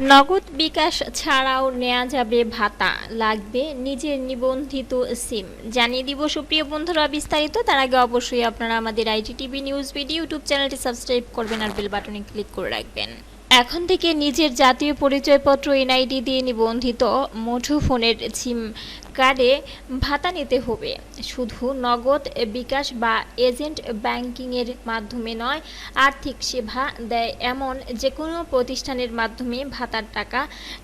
নগদ বিকাশ ছাড়াও নেওয়া যাবে ভাতা, লাগবে নিজের নিবন্ধিত সিম। জানিয়ে দিব, সুপ্রিয় বন্ধুরা, বিস্তারিত। তার আগে অবশ্যই আপনারা আমাদের IT TV news video YouTube চ্যানেলটি সাবস্ক্রাইব করবেন আর বেল বাটনে ক্লিক করে রাখবেন। এখন থেকে নিজের জাতীয় পরিচয়পত্র, এনআইডি দিয়ে নিবন্ধিত মুঠোফোনের সিম। কার্ডে ভাতা নিতে হবে। শুধু নগদ বিকাশ বা এজেন্ট ব্যাংকিংয়ের মাধ্যমে নয়, আর্থিক সেবা দেয় এমন যে কোনো প্রতিষ্ঠানের মাধ্যমে ভাতার টাকা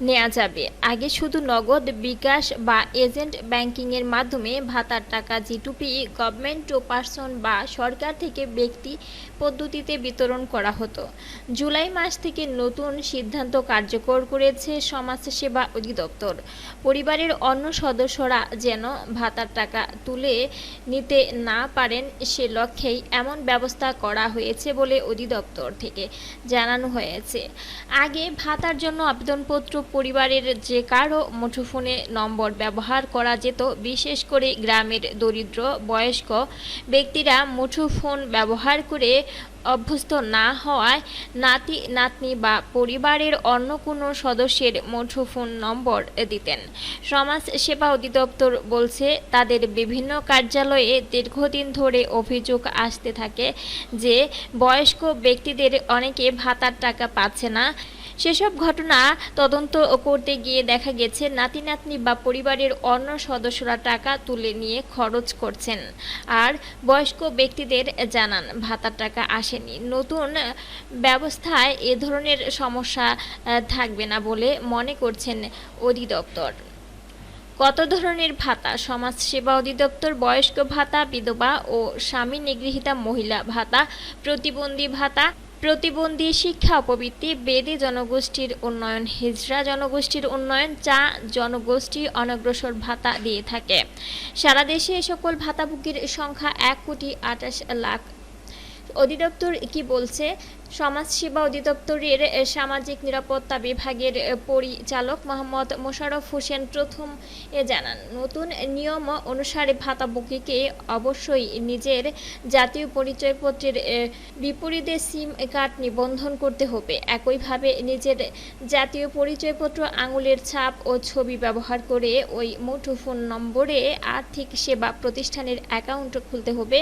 নেওয়া যাবে। আগে শুধু নগদ বিকাশ বা এজেন্ট ব্যাংকিংয়ের মাধ্যমে ভাতার টাকা জিটুপি গভর্নমেন্ট টু পার্সন বা সরকার থেকে ব্যক্তি পদ্ধতিতে বিতরণ করা হতো। জুলাই মাস থেকে নতুন সিদ্ধান্ত কার্যকর করেছে সমাজসেবা অধিদপ্তর। পরিবারের অন্য সদস্যরা যেন ভাতার টাকা তুলে নিতে না পারেন সে লক্ষ্যেই এমন ব্যবস্থা করা হয়েছে বলে অধিদপ্তর থেকে জানানো হয়েছে। আগে ভাতার জন্য আবেদনপত্র, পরিবারের যে কারও মুঠোফোনে নম্বর ব্যবহার করা যেত, বিশেষ করে গ্রামের দরিদ্র বয়স্ক ব্যক্তিরা মুঠোফোন ব্যবহার করে অভ্যস্ত না হওয়ায় নাতি, নাতনি বা পরিবারের অন্য কোনো সদস্যের মুঠোফোন নম্বর দিতেন। সমাজ সেবা অধিদপ্তর বলছে, তাদের বিভিন্ন কার্যালয়ে দীর্ঘদিন ধরে অভিযোগ আসতে থাকে যে, বয়স্ক ব্যক্তিদের অনেকে ভাতার টাকা পাচ্ছে না। সেসব ঘটনা তদন্ত করতে গিয়ে দেখা গেছে, নাতি নাতনি বা পরিবারের অন্য সদস্যরা টাকা তুলে নিয়ে খরচ করছেন। আর বয়স্ক ব্যক্তিদের জানান, ভাতার টাকা আসেনি। নতুন ব্যবস্থায় এ ধরনের সমস্যা থাকবে না বলে মনে করছেন অধিদপ্তর। কত ধরনের ভাতা? সমাজ সেবা অধিদপ্তর, বয়স্ক ভাতা, বিধবা ও স্বামী নিগৃহীতা মহিলা ভাতা, প্রতিবন্ধী ভাতা প্রতিবন্ধী শিক্ষা উপবৃত্তি বেদী জনগোষ্ঠীর উন্নয়ন হিজরা জনগোষ্ঠীর উন্নয়ন, চা জনগোষ্ঠী অনগ্রসর ভাতা দিয়ে থাকে। সারা দেশে এ সকল ভাতাভোগীর সংখ্যা এক কোটি আঠাশ লাখ অধিদপ্তর কি বলছে? সমাজ সেবা অধিদপ্তরের সামাজিক নিরাপত্তা বিভাগের পরিচালক মোহাম্মদ মোশাররফ হোসেন প্রথম এ জানান, নতুন নিয়ম অনুসারে ভাতাভোগীকে অবশ্যই নিজের জাতীয় পরিচয়পত্রের বিপরীতে সিম কার্ড নিবন্ধন করতে হবে। একইভাবে নিজের জাতীয় পরিচয়পত্র, আঙুলের ছাপ ও ছবি ব্যবহার করে ওই মুঠোফোন নম্বরে আর্থিক সেবা প্রতিষ্ঠানের অ্যাকাউন্ট খুলতে হবে।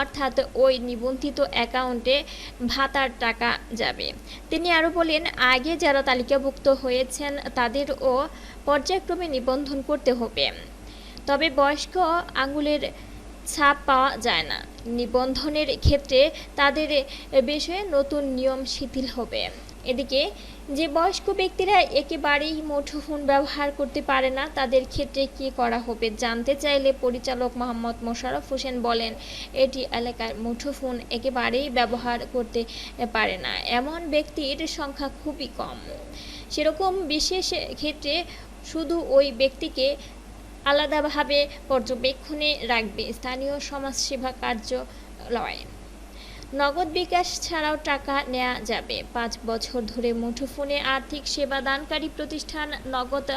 অর্থাৎ ওই নিবন্ধিত অ্যাকাউন্টে ভাতার টাকা যাবে। তিনি আরও বলেন, আগে যারা তালিকাভুক্ত হয়েছেন তাদেরও পর্যায়ক্রমে নিবন্ধন করতে হবে। তবে বয়স্ক আঙুলের ছাপ পাওয়া যায় না। নিবন্ধনের ক্ষেত্রে তাদের বিষয়ে নতুন নিয়ম শিথিল হবে। এদিকে, যে বয়স্ক ব্যক্তিরা একেবারেই মুঠোফোন ব্যবহার করতে পারে না, তাদের ক্ষেত্রে কি করা হবে জানতে চাইলে পরিচালক মোহাম্মদ মোশাররফ হোসেন বলেন, এটি এলাকার মুঠোফোন একেবারেই ব্যবহার করতে পারে না। এমন ব্যক্তির সংখ্যা খুবই কম। সেরকম বিশেষ ক্ষেত্রে শুধু ওই ব্যক্তিকে আলাদাভাবে পর্যবেক্ষণে রাখবে স্থানীয় সমাজসেবা কার্যালয়। নগদ বিকাশ ছাড়াও টাকা নেওয়া যাবে। পাঁচ বছর ধরে মুঠোফোনে আর্থিক সেবা দানকারী প্রতিষ্ঠান নগদ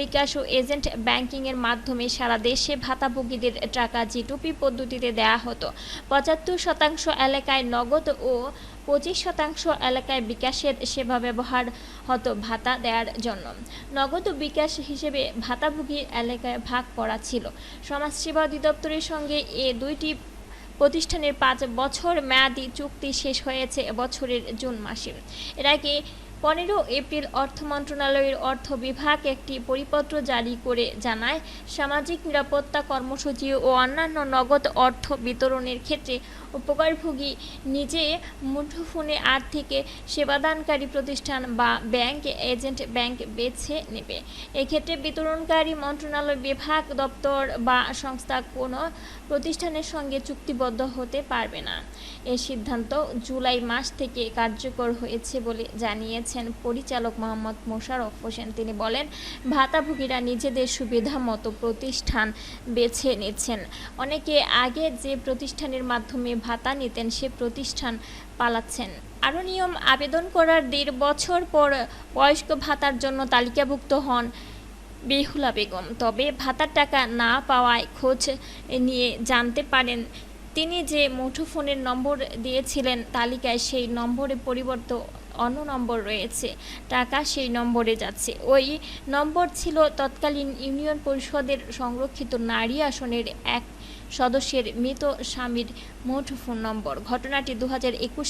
বিকাশ ও এজেন্ট ব্যাংকিংয়ের মাধ্যমে সারা দেশে ভাতাভোগীদের টাকা জিটুপি পদ্ধতিতে দেওয়া হতো। পঁচাত্তর শতাংশ এলাকায় নগদ ও পঁচিশ শতাংশ এলাকায় বিকাশের সেবা ব্যবহার হতো ভাতা দেওয়ার জন্য। নগদ বিকাশ হিসেবে ভাতাভোগীর এলাকায় ভাগ করা ছিল। সমাজসেবা অধিদপ্তরের সঙ্গে এ দুইটি প্রতিষ্ঠানের পাঁচ বছর মেয়াদি চুক্তি শেষ হয়েছে বছরের জুন মাসে। এর আগে পনেরো এপ্রিল অর্থ মন্ত্রণালয়ের অর্থ বিভাগ একটি পরিপত্র জারি করে জানায়, সামাজিক নিরাপত্তা কর্মসূচি ও অন্যান্য নগদ অর্থ বিতরণের ক্ষেত্রে উপকারভোগী নিজে মুঠোফোনে আর্থিক সেবাদানকারী প্রতিষ্ঠান বা ব্যাংক এজেন্ট ব্যাংক বেছে নেবে। এক্ষেত্রে বিতরণকারী মন্ত্রণালয় বিভাগ, দপ্তর বা সংস্থা কোনো প্রতিষ্ঠানের সঙ্গে চুক্তিবদ্ধ হতে পারবে না। এ সিদ্ধান্ত জুলাই মাস থেকে কার্যকর হয়েছে বলে জানিয়েছেন পরিচালক মোহাম্মদ মোশারফ হোসেন। তিনি বলেন, ভাতাভোগীরা নিজেদের সুবিধা মতো প্রতিষ্ঠান বেছে নিচ্ছেন। অনেকে আগে যে প্রতিষ্ঠানের মাধ্যমে ভাতা নিতেন, সে প্রতিষ্ঠান পালাচ্ছেন। আরও নিয়ম, আবেদন করার দেড় বছর পর বয়স্ক ভাতার জন্য তালিকাভুক্ত হন বেহুলা বেগম। তবে ভাতার টাকা না পাওয়ায় খোঁজ নিয়ে জানতে পারেন তিনি যে মুঠোফোনের নম্বর দিয়েছিলেন তালিকায় সেই নম্বরে পরিবর্তন অন্য নম্বর রয়েছে। টাকা সেই নম্বরে যাচ্ছে। ওই নম্বর ছিল তৎকালীন ইউনিয়ন পরিষদের সংরক্ষিত নারী আসনের এক সদস্যের মৃত স্বামীর মোট ফোন নম্বর। ঘটনাটি দু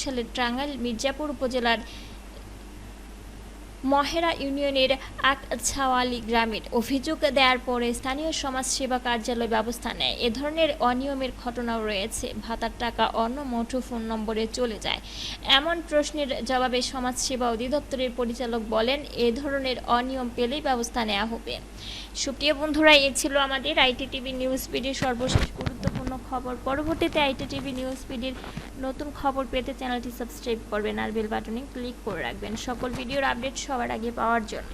সালের টাঙ্গাইল মির্জাপুর উপজেলার মহেরা ইউনিয়নের আকছাওয়ালি গ্রামের অভিযোগ দেওয়ার পরে স্থানীয় সমাজসেবা কার্যালয় ব্যবস্থা নেয়। এ ধরনের অনিয়মের ঘটনাও রয়েছে। ভাতার টাকা অন্য মুঠোফোন নম্বরে চলে যায়। এমন প্রশ্নের জবাবে সমাজসেবা অধিদপ্তরের পরিচালক বলেন, এ ধরনের অনিয়ম পেলেই ব্যবস্থা নেওয়া হবে। সুপ্রিয় বন্ধুরা, এ ছিল আমাদের আইটি টিভি নিউজ পিডির সর্বশেষ গুরুত্বপূর্ণ খবর। পরবর্তীতে আইটি টিভি নিউজ পিডির নতুন খবর পেতে চ্যানেলটি সাবস্ক্রাইব করবেন আর বেল বাটনে ক্লিক করে রাখবেন। সকল ভিডিওর আপডেট সবার আগে পাওয়ার জন্য।